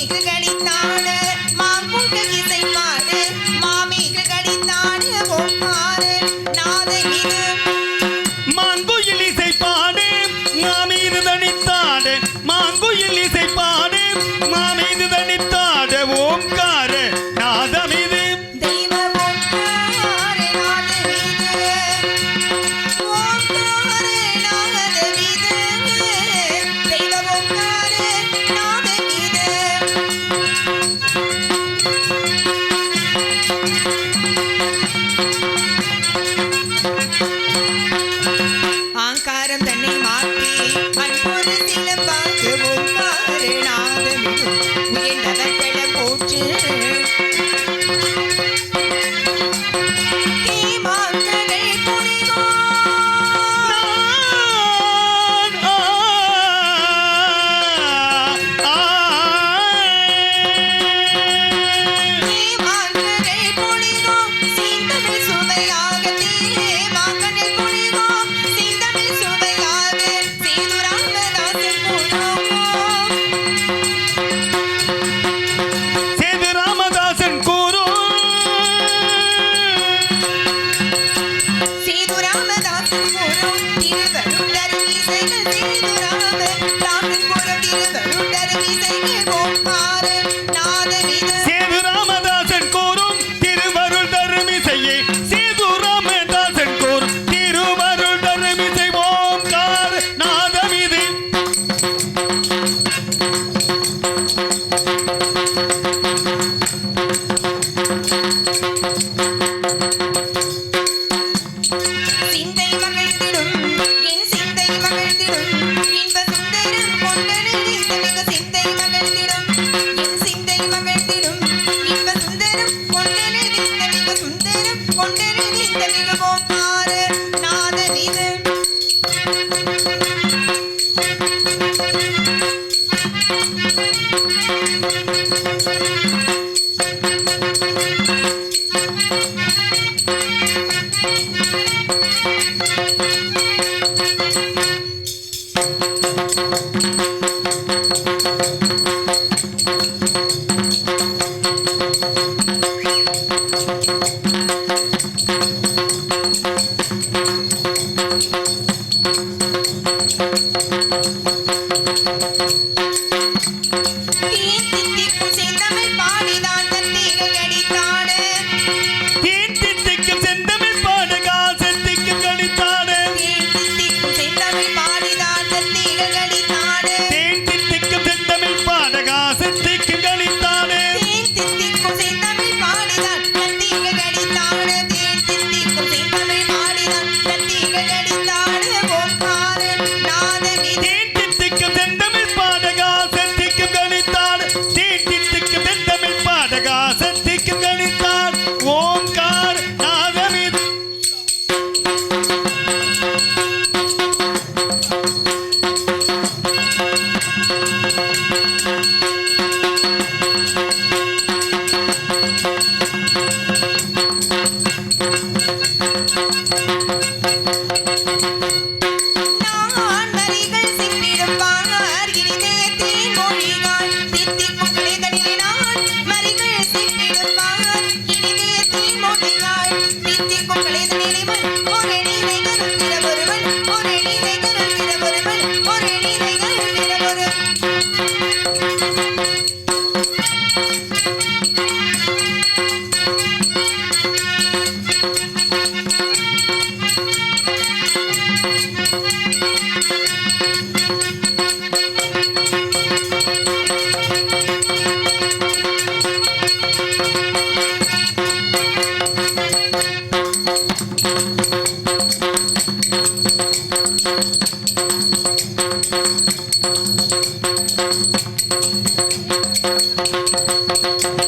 你真 Thank you.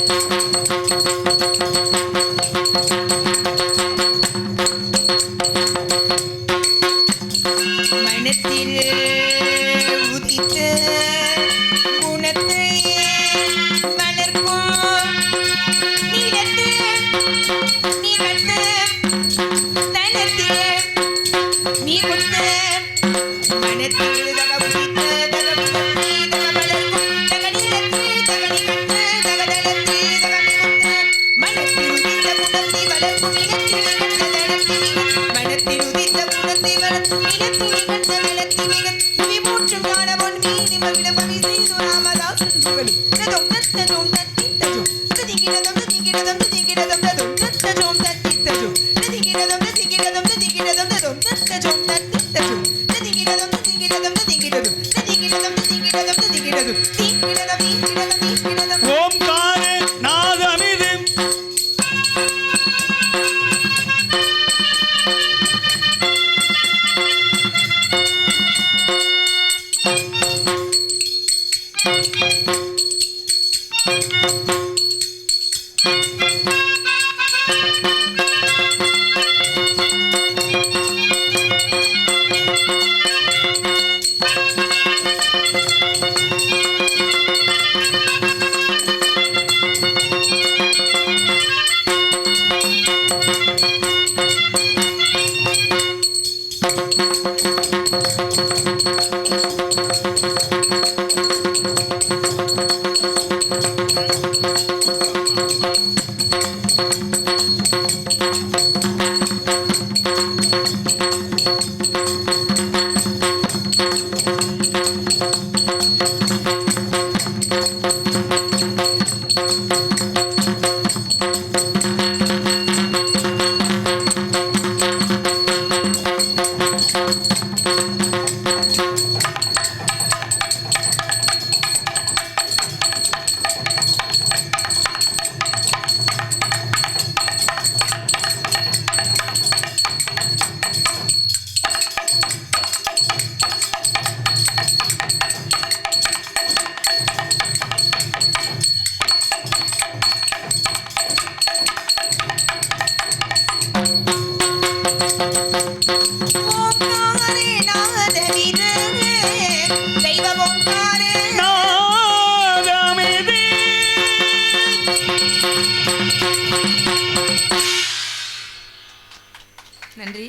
Música புவி மூற்றும் காணவன் மீதி மகிழ பவி செய்து ராமதாசன் புகழும் ததொம் தத்தஜோம் Música நன்றி.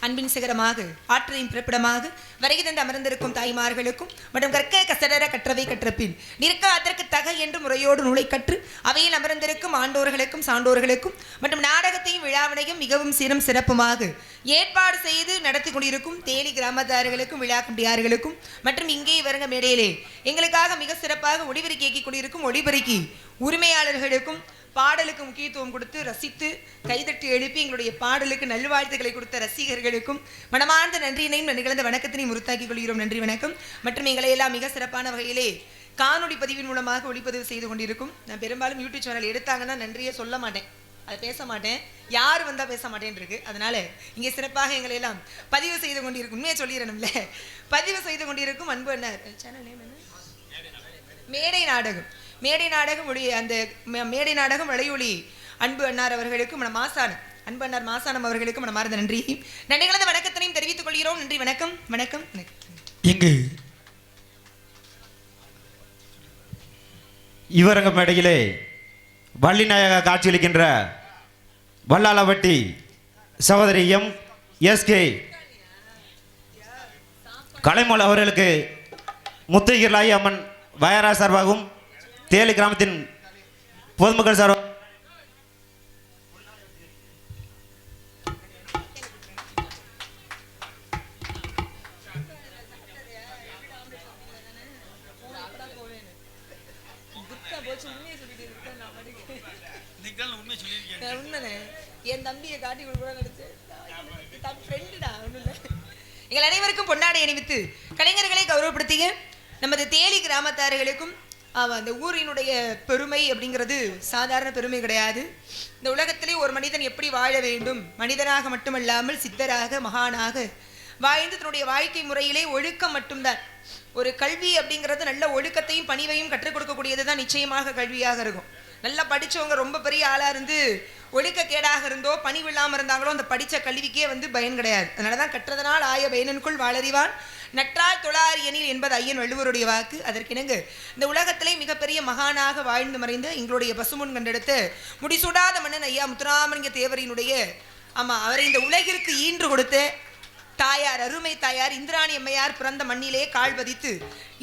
அன்பின் சிகரமாக ஆற்றலின் பிறப்பிடமாக வருகை தந்து அமர்ந்திருக்கும் தாய்மார்களுக்கும் மற்றும் கற்க கசடர கற்றவை கற்றபின். நிற்க அதற்கு தக என்று முறையோடு நூலை கற்று அவையில் அமர்ந்திருக்கும் ஆண்டோர்களுக்கும் சான்றோர்களுக்கும் மற்றும் நாடகத்தையும் விழாவினையும் மிகவும் சிறம் சிறப்புமாக ஏற்பாடு செய்து நடத்தி கொண்டிருக்கும் தேனி கிராமத்தார்களுக்கும் விழா கம்பியார்களுக்கும் மற்றும் இங்கே வருங்க மேடையிலே எங்களுக்காக மிக சிறப்பாக ஒளிபெருக்கி இயக்கிக் கொண்டிருக்கும் ஒளிபெருக்கி உரிமையாளர்களுக்கும் பாடலுக்கு முக்கியத்துவம் கொடுத்து ரசித்து கைதட்டி எழுப்பி எங்களுடைய பாடலுக்கு நல்வாழ்த்துக்களை கொடுத்த ரசிகர்களுக்கும் மனமார்ந்த நன்றியினையும் நிகழ்ந்த வணக்கத்தினையும் உறுத்தாக்கிக் கொள்கிறோம். நன்றி வணக்கம். மற்றும் எங்களை எல்லாம் மிக சிறப்பான வகையிலே காணொலி பதிவின் மூலமாக ஒளிப்பதிவு செய்து கொண்டிருக்கும். நான் பெரும்பாலும் யூடியூப் சேனல் எடுத்தாங்கன்னா நன்றியே சொல்ல மாட்டேன். அதை பேச மாட்டேன். யார் வந்தால் பேச மாட்டேன் இருக்கு. அதனால இங்கே சிறப்பாக எங்களை எல்லாம் பதிவு செய்து கொண்டிருக்கும். உண்மையை சொல்லிடணும்ல. பதிவு செய்து கொண்டிருக்கும் அன்பு என்ன சேனல் நேம் என்ன? மேடை நாடகம். மேடை நாடகம் ஒளி அந்த மேடை நாடகம் வளையொலி அன்பு அன்னார் அவர்களுக்கு மன அன்பு அன்னார் மாசானம் அவர்களுக்கு மனமார்ந்த நன்றி நன்றி கலந்த வணக்கத்தினையும் தெரிவித்துக் கொள்கிறோம் நன்றி வணக்கம் வணக்கம் வணக்கம். இங்கு இவரங்க மேடையிலே வள்ளிநாயக காட்சியளிக்கின்ற வல்லாளவட்டி சகோதரி எம் எஸ்கே கலைமோல் அவர்களுக்கு முத்துகிர்லாயி அம்மன் வயரா சார்பாகவும் தேலி கிராமத்தின் பொதுமக்கள் சார். என் தம்பியை காட்டி எங்கள் அனைவருக்கும் பொன்னாடை அணிவித்து கலைஞர்களை கௌரவப்படுத்திய நமது தேலி கிராமத்தார்களுக்கும் அவன் அந்த ஊரினுடைய பெருமை அப்படிங்கிறது சாதாரண பெருமை கிடையாது. இந்த உலகத்திலே ஒரு மனிதன் எப்படி வாழ வேண்டும்? மனிதனாக மட்டுமல்லாமல் சித்தராக மகானாக வாழ்ந்து தன்னுடைய வாழ்க்கை முறையிலே ஒழுக்கம் மட்டும்தான். ஒரு கல்வி அப்படிங்கிறது நல்ல ஒழுக்கத்தையும் பணிவையும் கற்றுக் கொடுக்கக்கூடியது தான் நிச்சயமாக கல்வியாக இருக்கும். நல்லா படித்தவங்க ரொம்ப பெரிய ஆளாக இருந்து ஒழுக்கக்கேடாக இருந்தோ பணிவில்லாமல் இருந்தாங்களோ அந்த படித்த கல்விக்கே வந்து பயன் கிடையாது. அதனாலதான் கற்றதனால் ஆய பயனனுக்குள் வாழறிவான். நற்றால் தொழாரியனில் என்பது ஐயன் வள்ளுவருடைய வாக்கு. அதற்கிணங்கு இந்த உலகத்திலே மிகப்பெரிய மகானாக வாழ்ந்து மறைந்த எங்களுடைய பசுமுன் கண்டெடுத்து முடிசூடாத மன்னன் ஐயா முத்துராமலிங்க தேவரினுடைய ஆமாம் அவரை இந்த உலகிற்கு ஈன்று கொடுத்து தாயார் அருமை தாயார் இந்திராணி அம்மையார் பிறந்த மண்ணிலே கால் பதித்து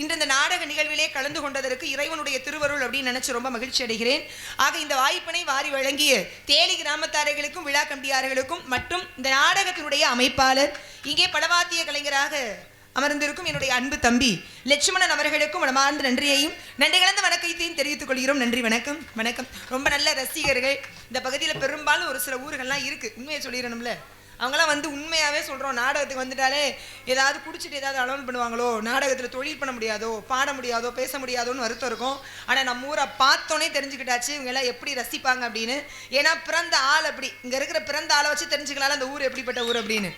இன்று இந்த நாடக நிகழ்விலே கலந்து கொண்டதற்கு இறைவனுடைய திருவருள் அப்படின்னு நினைச்சு ரொம்ப மகிழ்ச்சி அடைகிறேன். ஆக இந்த வாய்ப்பினை வாரி வழங்கிய தேலி கிராமத்தாரைகளுக்கும் விழா கம்பியார்களுக்கும் மற்றும் இந்த நாடகத்தினுடைய அமைப்பாளர் இங்கே படவாத்திய கலைஞராக அமர்ந்திருக்கும் என்னுடைய அன்பு தம்பி லட்சுமணன் அவர்களுக்கும் மனமார்ந்த நன்றியையும் நன்றி கலந்த வணக்கத்தையும் தெரிவித்துக் கொள்கிறோம். நன்றி வணக்கம் வணக்கம். ரொம்ப நல்ல ரசிகர்கள். இந்த பகுதியில் பெரும்பாலும் ஒரு சில ஊர்கள்லாம் இருக்கு. உண்மையை சொல்லிடணும்ல? அவங்களாம் வந்து உண்மையாகவே சொல்கிறோம் நாடகத்துக்கு வந்துட்டாலே ஏதாவது குடிச்சிட்டு ஏதாவது அலோன் பண்ணுவாங்களோ நாடகத்தில் தொழில் பண்ண முடியாதோ பாட முடியாதோ பேச முடியாதோன்னு வருத்தம் இருக்கும். ஆனால் நம்ம ஊரை பார்த்தோன்னே தெரிஞ்சுக்கிட்டாச்சு இவங்க எல்லாம் எப்படி ரசிப்பாங்க அப்படின்னு. ஏன்னா பிறந்த ஆள் அப்படி. இங்கே இருக்கிற பிறந்த ஆளை வச்சு தெரிஞ்சுக்கலாம் அந்த ஊர் எப்படிப்பட்ட ஊர் அப்படின்னு.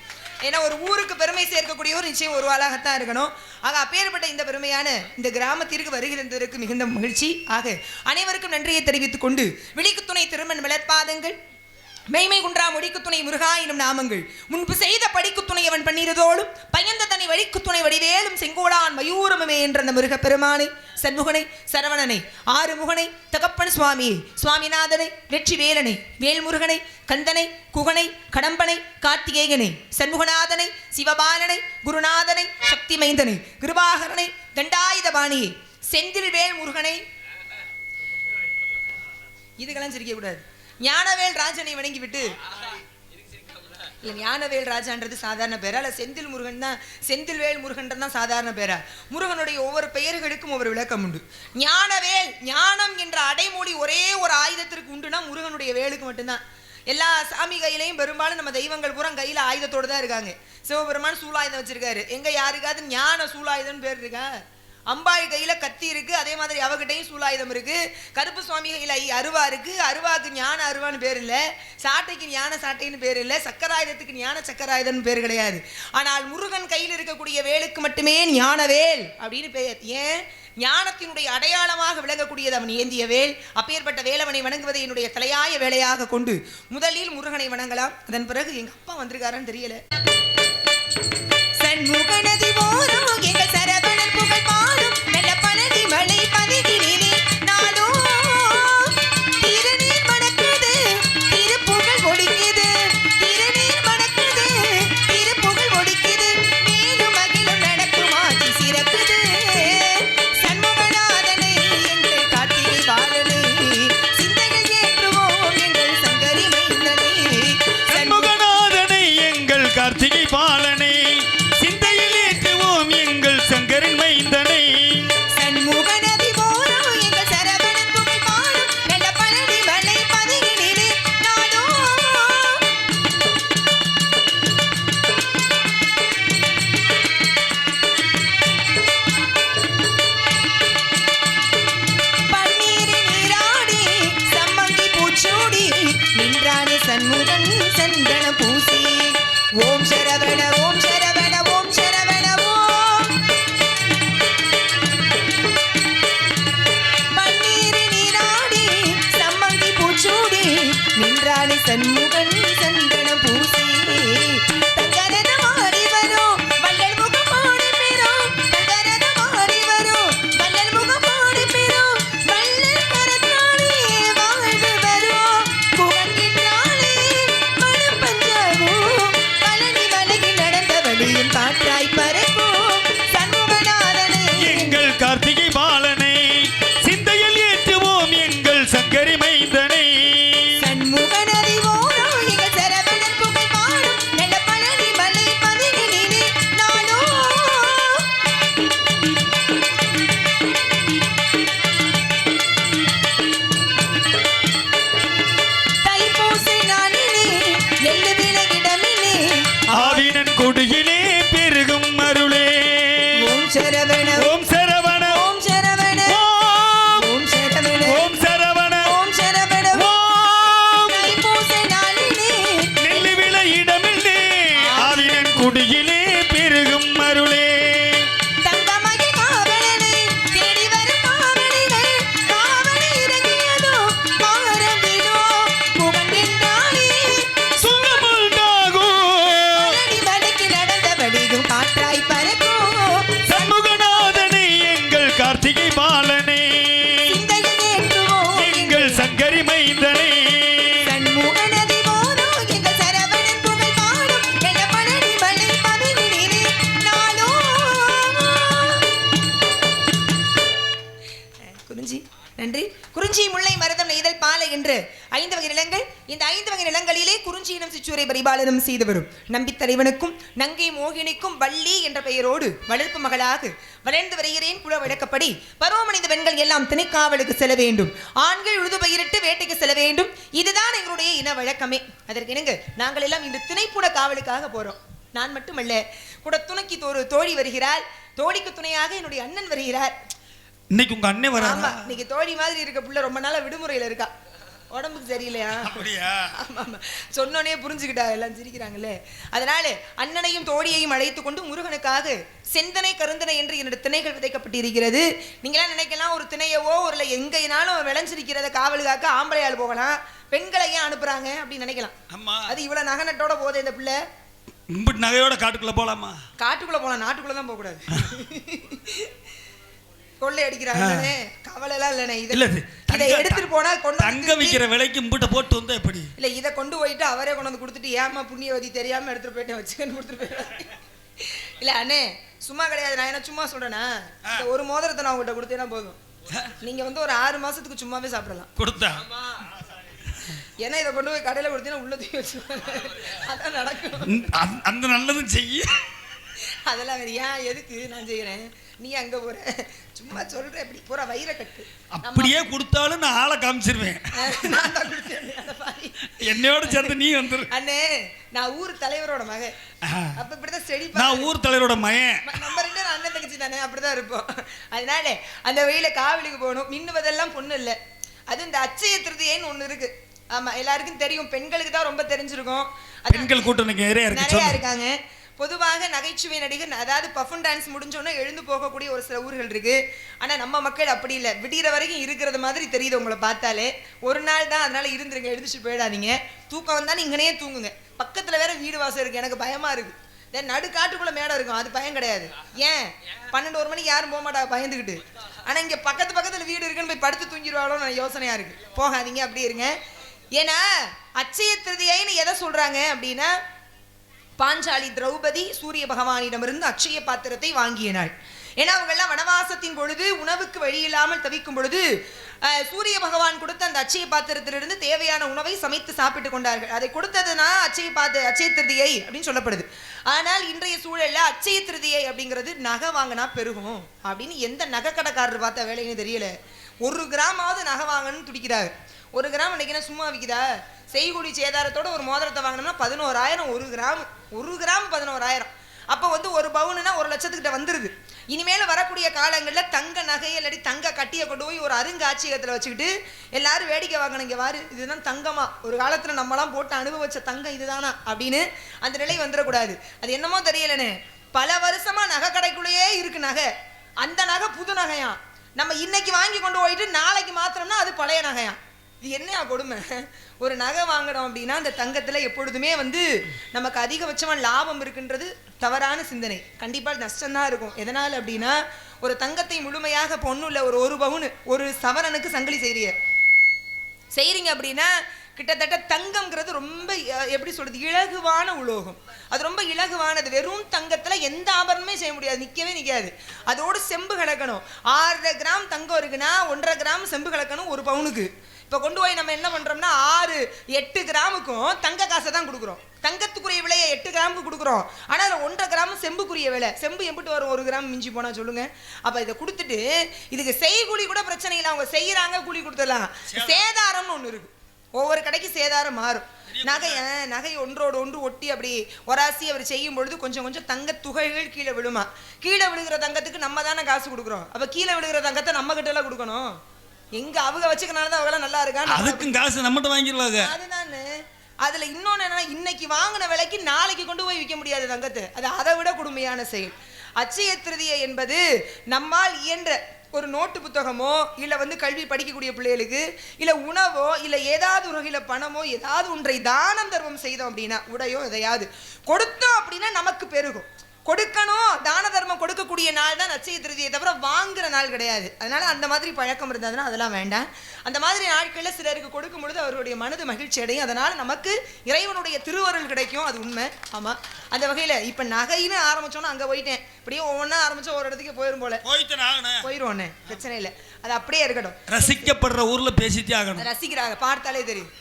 ஏன்னா ஒரு ஊருக்கு பெருமை சேர்க்கக்கூடிய ஒரு நிச்சயம் ஒரு ஆளாகத்தான் இருக்கணும். ஆக அப்பேற்பட்ட இந்த பெருமையான இந்த கிராமத்திற்கு வருகிறதற்கு மிகுந்த மகிழ்ச்சி. ஆக அனைவருக்கும் நன்றியை தெரிவித்துக் கொண்டு விழிக்கு துணை திருமண் வளர்ப்பாதங்கள் மெய்மை குன்றா மொழிக்கு துணை முருகா எனும் நாமங்கள். முன்பு செய்த படிக்கு துணை அவன் பண்ணிருதோடும் பயந்த தனி வழிக்கு துணை வடிவேலும் செங்கோடான் மயூரமுமே என்ற அந்த முருக பெருமானை சண்முகனை சரவணனை ஆறுமுகனை தகப்பன் சுவாமியை சுவாமிநாதனை வெற்றி வேலனை வேல்முருகனை கந்தனை குகனை கடம்பனை கார்த்திகேயனை சண்முகநாதனை சிவபாலனை குருநாதனை சக்தி மைந்தனை கிருபாகரனை தண்டாயுதபாணியை செந்தில் வேல் முருகனை இதுக்கெல்லாம் சிரிக்கக்கூடாது ஞானவேல் ராஜனை வணங்கி விட்டு இல்ல ஞானவேல் ராஜான்றது சாதாரண பேரா? இல்ல செந்தில் முருகன் தான் செந்தில்வேல் முருகன்றது தான் சாதாரண பேரா? முருகனுடைய ஒவ்வொரு பெயர்களுக்கும் ஒவ்வொரு விளக்கம் உண்டு. ஞானவேல் ஞானம் என்ற அடைமொழி ஒரே ஒரு ஆயுதத்திற்கு உண்டுனா முருகனுடைய வேலுக்கு மட்டும்தான். எல்லா சாமி கையிலையும் பெரும்பாலும் நம்ம தெய்வங்கள் பூரா கையில ஆயுதத்தோடு தான் இருக்காங்க. சிவபெருமான் சூலாயுதம் வச்சிருக்காரு. எங்க யாருக்காவது ஞான சூலாயுதம்னு பேர் இருக்கா? அம்பாள் கையில கத்தி இருக்கு அதே மாதிரி அவகிட்டையும் சூலாயுதம் இருக்கு. கருப்பு சுவாமி கையில ஐ- அருவா இருக்கு. அருவாக்கு ஞான அருவான்னு பேர் இல்ல. சாட்டைக்கு ஞான சாட்டைன்னு பேர் இல்லை. சக்கராயுதத்துக்கு ஞான சக்கராயுதம்னு பேர் கிடையாது. ஆனால் முருகன் கையில் இருக்கக்கூடிய வேலுக்கு மட்டுமே ஞானவேல் அப்படின்னு பேர் ஏன்? ஞானத்தினுடைய அடையாளமாக விளங்கக்கூடியது அவன் ஏந்திய வேல். அப்பேற்பட்ட வேலவனை வணங்குவதை என்னுடைய தலையாய வேலையாக கொண்டு முதலில் முருகனை வணங்கலாம். அதன் பிறகு எங்க அப்பா வந்திருக்காரான்னு தெரியல. சண்முகனதி ஓரம் எங்கள் சரவணன் ஓம் சரவண பரிபாலனம் செய்து வரும் நம்பித்தலைவனுக்கும் நங்கை மோகினிக்கும் வள்ளி என்ற பெயரோடு வளர்ப்பு மகளாக வளர்ந்து வருகிறேன் குல வழக்கப்படி. பருவமடைந்த பெண்கள் எல்லாம் திணைக்காவலுக்கு செல்ல வேண்டும். ஆண்கள் உழுது பயிரிட்டு வேட்டைக்கு செல்ல வேண்டும். இதுதான் எங்களுடைய இன வழக்கமே. அதற்கு இணங்க நாங்கள் எல்லாம் இன்று திணைப்புட காவலுக்காக போறோம். நான் மட்டுமல்ல கூட துணைக்கு ஒரு தோழி வருகிறாள். தோழிக்கு துணையாக என்னுடைய அண்ணன் வருகிறார். இன்னைக்கு உங்க அண்ணன் வராங்க இன்னைக்கு தோழி மாதிரி இருக்க புள்ள ரொம்ப நாளா விடுமுறையில இருக்கா. உடம்புக்கு சரியில்லையா? அப்படியா. சொன்னோனே புரிஞ்சுக்கிட்டா எல்லாம் சிரிக்கிறாங்களே. அதனால அண்ணனையும் தோழியையும் அழைத்து கொண்டு முருகனுக்காக செந்தனை கருந்தனை என்று என்னோட திணைகள் விதைக்கப்பட்டிருக்கிறது. நீங்களாம் நினைக்கலாம் ஒரு திணையவோ ஒரு எங்கேனாலும் விளைஞ்சிருக்கிறத காவல் காக்க ஆம்பளையாள் போகலாம். பெண்களை ஏன் அனுப்புறாங்க அப்படின்னு நினைக்கலாம். ஆமா அது இவ்வளவு நகநட்டோட போதே இந்த பிள்ளை. இம்பிட்டு நகையோட காட்டுக்குள்ள போலாமா? காட்டுக்குள்ள போலாம் நாட்டுக்குள்ள தான் போக கூடாது கொள்ளை அடிக்கிறாங்க கவலை எல்லாம் இல்லைண்ணே இல்ல இதை எடுத்துட்டு போனா கொண்டு தங்க விக்கிற விலைக்கு இம்பிட்ட போட்டு வந்தா எப்படி? இல்ல இதை கொண்டு போயிட்டு அவரே கொண்டு வந்து கொடுத்துட்டு ஏமா புண்ணியவதி தெரியாம எடுத்துட்டு போயிட்டேன் வச்சுக்கன்னு கொடுத்துட்டு போயிடுறாரு இல்ல அண்ணே சும்மா கிடையாது. நான் என்ன சும்மா சொல்றேனா ஒரு மோதிரத்தை நான் உங்கள்கிட்ட கொடுத்தேன்னா போதும். நீங்க வந்து ஒரு ஆறு மாசத்துக்கு சும்மாவே சாப்பிடலாம். கொடுத்தா? ஏன்னா இதை கொண்டு போய் கடையில கொடுத்தீங்கன்னா உள்ள தூக்கி வச்சு அதான் நடக்கும். அந்த- நல்லதும் செய்ய. அதெல்லாம் ஏன் எதுக்கு நான் செய்யறேன்? நீ அங்க போற. சும்மா சொல்றேன் இப்படி பூரா வயிறை கட்டு. அப்படியே கொடுத்தாலும் நான் ஆளை காமிச்சிருவேன். நான் தான் கொடுத்தேன். என்னையோட சேர்ந்து நீ வந்துரு. அண்ணே நான் ஊர் தலைவரோட மகன். அப்ப இப்படிதான் செடி நான் ஊர் தலைவரோட மயன் ம- நம்ம ரெண்டு அண்ணன் தங்கச்சி தானே அப்படிதான் இருப்போம். அதனால அந்த வெயில காவலுக்கு போகணும். மின்னுவதெல்லாம் பொண்ணு இல்ல. அது இந்த அச்சய திருதியைன்னு ஒண்ணு இருக்கு. ஆமா எல்லாருக்கும் தெரியும். பெண்களுக்கு தான் ரொம்ப தெரிஞ்சிருக்கும். பெண்கள் கூட்டம் நிறைய இருக்காங்க. பொதுவாக நகைச்சுவை நடிகர் அதாவது பஃபன் டான்ஸ் முடிஞ்சோடனே எழுந்து போகக்கூடிய ஒரு சில ஊர்கள் இருக்கு. ஆனா நம்ம மக்கள் அப்படி இல்லை. விடிகிற வரைக்கும் இருக்கிறது மாதிரி தெரியுது உங்களை பார்த்தாலே. ஒரு நாள் தான் அதனால இருந்துருங்க எழுந்துச்சு போயிடாதீங்க. தூக்கம் வந்தாலும் இங்கனே தூங்குங்க. பக்கத்துல வேற வீடு வாசல் இருக்கு எனக்கு பயமா இருக்கு. தென் நடு காட்டுக்குள்ள மேடம் இருக்கும் அது பயம் கிடையாது. ஏன்? பன்னெண்டு ஒரு மணிக்கு யாரும் போக மாட்டாங்க பயந்துக்கிட்டு ஆனா இங்க பக்கத்து பக்கத்துல வீடு இருக்குன்னு போய் படுத்து தூங்கிடுவாளோ நான் யோசனையா இருக்கு. போகாதீங்க அப்படி இருங்க. ஏன்னா அச்சய திருதியைன்னு எதை சொல்றாங்க அப்படின்னா பாஞ்சாலி திரௌபதி சூரிய பகவானிடமிருந்து அட்சய பாத்திரத்தை வாங்கியனாள் ஏன்னா அவங்கெல்லாம் வனவாசத்தின் பொழுது உணவுக்கு வழி இல்லாமல் தவிக்கும் பொழுது சூரிய பகவான் கொடுத்த அந்த அச்சய பாத்திரத்திலிருந்து தேவையான உணவை சமைத்து சாப்பிட்டு கொண்டார்கள். அதை கொடுத்ததுனா அச்சய பாத்த அச்சய திருதியை அப்படின்னு சொல்லப்படுது. ஆனால் இன்றைய சூழலில் அச்சய திருதியை அப்படிங்கிறது நகை வாங்கினா பெருகும் அப்படின்னு எந்த நகை கடைக்காரர் பார்த்த வேலைன்னு தெரியல. ஒரு கிராமாவது நகை வாங்கணும்னு துடிக்கிறார். ஒரு கிராம் இன்னைக்கு சும்மா விற்குதா செய்குடி சேதாரத்தோட ஒரு மோதிரத்தை வாங்கினோம்னா பதினோராயிரம் ஒரு கிராம். ஒரு கிராம் பதினோராயிரம். அப்போ வந்து ஒரு பவுனுனா ஒரு லட்சத்துக்கிட்ட வந்துருது. இனிமேல் வரக்கூடிய காலங்களில் தங்க நகை இல்லாட்டி தங்க கட்டியை கொண்டு போய் ஒரு அருங்காட்சியகத்தில் வச்சுக்கிட்டு எல்லாரும் வேடிக்கை வாங்கணும். இங்கே வாரு இதுதான் தங்கமா. ஒரு காலத்தில் நம்மலாம் போட்டு அனுபவிச்ச தங்கம் இதுதானா அப்படின்னு அந்த நிலை வந்துடக்கூடாது. அது என்னமோ தெரியலனே பல வருஷமாக நகை கடைக்குள்ளேயே இருக்கு நகை. அந்த நகை புது நகையாம் நம்ம இன்னைக்கு வாங்கி கொண்டு போயிட்டு நாளைக்கு மாத்திரம்னா அது பழைய நகையாம் இது என்ன கொடுமை? ஒரு நகை வாங்கணும் அப்படின்னா அந்த தங்கத்தில் எப்பொழுதுமே வந்து நமக்கு அதிகபட்சமாக லாபம் இருக்குன்றது தவறான சிந்தனை. கண்டிப்பா நஷ்டம்தான் இருக்கும். எதனால் அப்படின்னா ஒரு தங்கத்தை முழுமையாக பொண்ணுள்ள ஒரு ஒரு பவுனு ஒரு சவரனுக்கு சங்கிலி செய்கிறீங்க செய்கிறீங்க அப்படின்னா கிட்டத்தட்ட தங்கம்ங்கிறது ரொம்ப எப்படி சொல்றது இலகுவான உலோகம். அது ரொம்ப இலகுவானது. வெறும் தங்கத்துல எந்த ஆபரணமே செய்ய முடியாது. நிக்கவே நிக்காது. அதோடு செம்பு கலக்கணும். ஆறரை கிராம் தங்கம் இருக்குன்னா ஒன்றரை கிராம் செம்பு கலக்கணும் ஒரு பவுனுக்கு. இப்போ கொண்டு போய் நம்ம என்ன பண்றோம்னா ஆறு எட்டு கிராமுக்கும் தங்க காசை தான் கொடுக்குறோம். தங்கத்துக்குரிய விலையை எட்டு கிராமுக்கு கொடுக்குறோம். ஆனால் அதில் ஒன்றரை கிராம் செம்புக்குரிய விலை. செம்பு எம்பிட்டு வரும் ஒரு கிராம் மிஞ்சி போனா சொல்லுங்க. அப்போ இதை கொடுத்துட்டு இதுக்கு செய்கூலி கூட பிரச்சனை இல்லை. அவங்க செய்யறாங்க கூலி கொடுத்துடலாம். சேதாரம்னு ஒன்று இருக்கு. ஒவ்வொரு கடைக்கு சேதாரம் மாறும். நகை நகை ஒன்றோடு ஒன்று ஒட்டி அப்படி ஒராசி அவர் செய்யும் பொழுது கொஞ்சம் கொஞ்சம் தங்க துகள்கள் கீழே விழுமா. கீழே விழுகிற தங்கத்துக்கு நம்ம தானே காசு கொடுக்குறோம். அப்ப கீழே விழுகிற தங்கத்தை நம்ம கிட்ட எல்லாம் கொடுக்கணும். எங்க அவங்க வச்சுக்கனால தான் அவங்களாம் நல்லா இருக்கான்னு அதுக்கும் காசு நம்மகிட்ட வாங்கிடுவாங்க அதுதானே. அதுல இன்னொன்னு என்னன்னா இன்னைக்கு வாங்கின விலைக்கு நாளைக்கு கொண்டு போய் விற்க முடியாது தங்கத்தை. அது அதை விட கொடுமையான செயல். அச்சய திருதியை என்பது நம்மால் இயன்ற ஒரு நோட்டு புத்தகமோ இல்ல வந்து கல்வி படிக்கக்கூடிய பிள்ளைகளுக்கு இல்ல உணவோ இல்ல ஏதாவது ஒரு வகையில பணமோ ஏதாவது ஒன்றை தானம் தர்மம் செய்தோம் அப்படின்னா உடையோ எதையாவது கொடுத்தோம் அப்படின்னா நமக்கு பெருகும். கொடுக்கணும். தான தர்மம் கொடுக்கக்கூடிய நாள் தான் அச்சய திருதியை தவிர வாங்குற நாள் கிடையாது. அதனால அந்த மாதிரி பழக்கம் இருந்ததுன்னா அதெல்லாம் வேண்டாம். அந்த மாதிரி நாட்களில் சிலருக்கு கொடுக்கும் பொழுது அவருடைய மனது மகிழ்ச்சி அடையும். அதனால நமக்கு இறைவனுடைய திருவருள் கிடைக்கும். அது உண்மை. ஆமா. அந்த வகையில இப்ப நகைன்னு ஆரம்பிச்சோன்னா அங்க போயிட்டேன். இப்படியே ஒவ்வொன்றா ஆரம்பிச்சா ஒரு இடத்துக்கு போயிரும் போல. போயிரும் பிரச்சனை இல்லை. அது அப்படியே இருக்கட்டும். ரசிக்கப்படுற ஊர்ல பேசிட்டே ஆகணும். ரசிக்கிறாங்க. பார்த்தாலே தெரியும்.